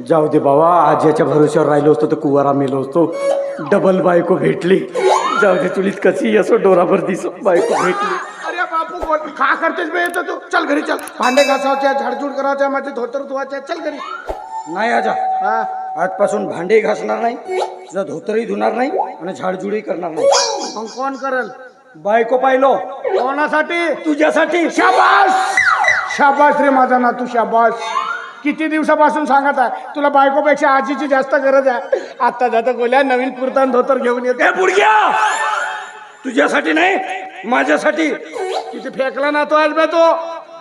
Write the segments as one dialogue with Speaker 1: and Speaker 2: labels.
Speaker 1: जाऊ दे बाबा आज्याच्या भरोश्यावर राहिलो असतो तर कुवारा मेलो असतो. डबल बायको भेटली. जाऊ दे तुलीत कशी असो डोराभर दिसो बायको भेटली.
Speaker 2: अरे बापू का करतेस बे येतो तू. चल घरी चल. भांडे घासावचे झाडझूड करायचे माझे धोतर धुवायचे. चल घरी.
Speaker 1: नाही आजा.
Speaker 2: हा.
Speaker 1: आजपासून भांडे घासणार नाही तुझं धोतरही धुणार नाही आणि झाडझुडही करणार नाही.
Speaker 2: मग कोण करल?
Speaker 1: बायको पाहिलो.
Speaker 2: कोणासाठी?
Speaker 1: तुझ्यासाठी.
Speaker 2: शाबास! शाबास रे माझा नातू शाबास. किती दिवसापासून सांगत आहे? तुला बायकोपेक्षा आजीची जास्त गरज आहे. आता जाता गोल्या नवीन कुर्तान धोतर घेऊन येते.
Speaker 1: बुडग्या! तुझ्यासाठी नाही माझ्यासाठी.
Speaker 2: किती फेकला ना तो आज बे तो.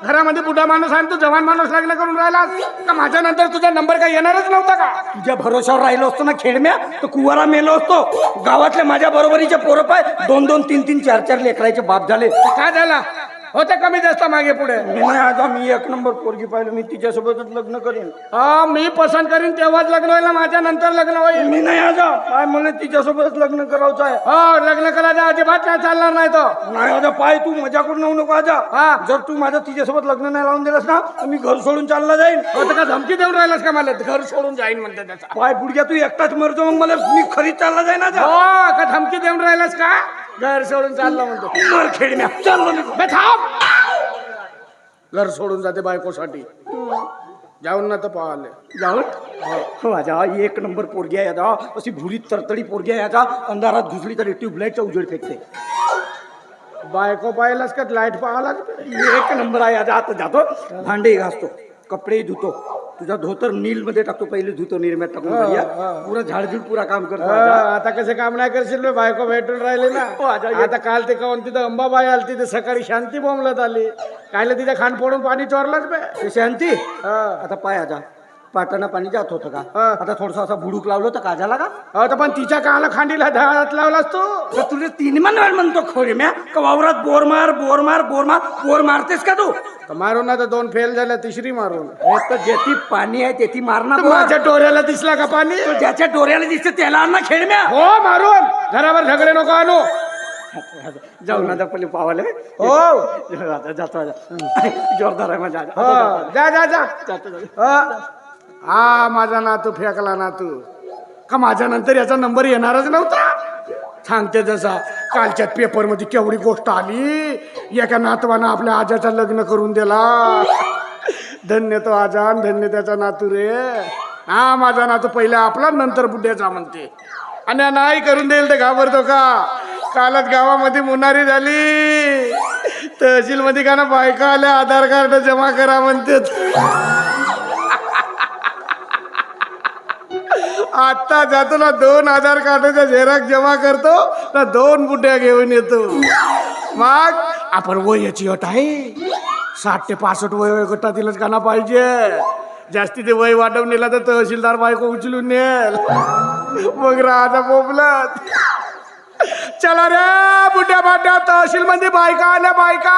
Speaker 2: घरामध्ये बुढा माणूस आहे तू जवान माणूस लग्न करून राहिला का माझ्या नंतर तुझा नंबर काय येणारच नव्हता का?
Speaker 1: तुझ्या भरोशावर राहिलो असतो ना खेळम्या तर कुवारा मेलो असतो. गावातल्या माझ्या बरोबरीचे पोरं पाय. दोन दोन तीन तीन चार चार लेकराचे बाप झाले.
Speaker 2: काय झाला? होते कमी जास्त मागे पुढे.
Speaker 1: मी नाही आता मी एक नंबर पोरगी पाहिलं मी तिच्यासोबतच लग्न करेन.
Speaker 2: हा मी पसंत करीन तेव्हाच लग्न होईल ना माझ्या नंतर लग्न होईल.
Speaker 1: मी नाही आता काय मला तिच्यासोबतच लग्न करायचं आहे?
Speaker 2: हो लग्न करायचं अजिबात काय चालणार नाही तो.
Speaker 1: नाही आता पाय तू मजा करून येऊ नको आजा.
Speaker 2: हा.
Speaker 1: जर तू माझं तिच्यासोबत लग्न नाही लावून दिलंस ना तर मी घर सोडून चालला जाईन.
Speaker 2: होतं का धमकी देऊन राहिलास का मला? घर सोडून जाईन म्हणते त्याचा.
Speaker 1: पाय बुडग्या तू एकटाच मरतो मग मला मी खरीच चालला जाईन आजा.
Speaker 2: हो का धमकी देऊन राहिलास का? घर सोडून चालला म्हणतो.
Speaker 1: मर खेळम्या चाललो मी.
Speaker 2: बे थांब. घर सोडून जाते बायकोसाठी. जाऊन ना तर पाहाले
Speaker 1: जाऊन? माझ्या एक नंबर पोरगी आहे आता. अशी भुरी तरतडी पोरगी आहे आता. अंधारात घुसली तरी ट्यूबलाईटचा उजेड फेकते.
Speaker 2: बायको पाहिलास का? लाइट पाहालाच
Speaker 1: एक नंबर आहे आता. आता जातो. भांडे घासतो. कपडे धुतो. तुझा धोतर नील मध्ये टाकतो पहिले धुतो निर्म्यात टाकून बढिया. पुरा झाडझुड पुरा काम करतो आता.
Speaker 2: आता कसे काम नाही करशील बे बायको भेटून राहिले ना
Speaker 1: हो, आता ये.
Speaker 2: आता काल ते काऊन तिथं अंबाबाई आली तिथे सकाळी शांती बोंबलत आली कायला तिथे खान फोडून पाणी चोरलंच बे
Speaker 1: शांती
Speaker 2: हा.
Speaker 1: आता पाय आता पाटानं पाणी जात होतं का?
Speaker 2: हा.
Speaker 1: आता थोडस असं बुडूक लावलं तर का झाला का?
Speaker 2: हो तर पण तिच्या काला खांडीला हात लावलास तू.
Speaker 1: तर तुला तीन मन वेळ म्हणतो खोरे म्या. का वावरात बोर मार बोर मार बोर मार बोर मारतेस का तू?
Speaker 2: तर मारून ना तर दोन फेल झाल्या तिसरी मारून.
Speaker 1: हे तर जेथी पाणी आहे तेथी मारणार
Speaker 2: तर माझ्या डोऱ्याला दिसला का पाणी?
Speaker 1: तो ज्याच्या डोऱ्याला दिसते त्याला आण ना खेळ म्या.
Speaker 2: हो मारून. घरावर झगडे नको आणू.
Speaker 1: जाऊ ना पहिले पावाले.
Speaker 2: हो.
Speaker 1: आता जातो आता. जोरदार आहे माझा आता.
Speaker 2: हो, जा जा जा.
Speaker 1: जातो, जातो.
Speaker 2: हा. हा, माझा नातू फेकला नातू. का माझ्या नंतर याचा नंबर येणारच नव्हता? सांगते जसा कालच्या पेपरमध्ये केवढी गोष्ट आली. एका नातवानं आपल्या आजाचा लग्न करून दिला. धन्य तो आजान धन्य त्याचा नातू रे. हा माझा नातू पहिला आपला नंतर बुड्याचा म्हणते. आणि नाही करून देईल तर घाबरतो का? कालच गावामध्ये मुनारी झाली. तहसील मध्ये का ना बायका आल्या आधार कार्ड जमा करा म्हणते. आता जातो ना दोन आधार कार्डाचा झेरॉक्स जमा करतो ना दोन बुड्या घेऊन येतो. मग आपण वयाची अट आहे. साठ ते पासष्ट वय वय गटातीलच का ना पाहिजे. जास्ती ते वय वाढवून नेला तर तहसीलदार बायको उचलून नेल. मग राहता बोबलत. चला रे बुड्या बाट्या तहसील मध्ये बायका आल्या बायका.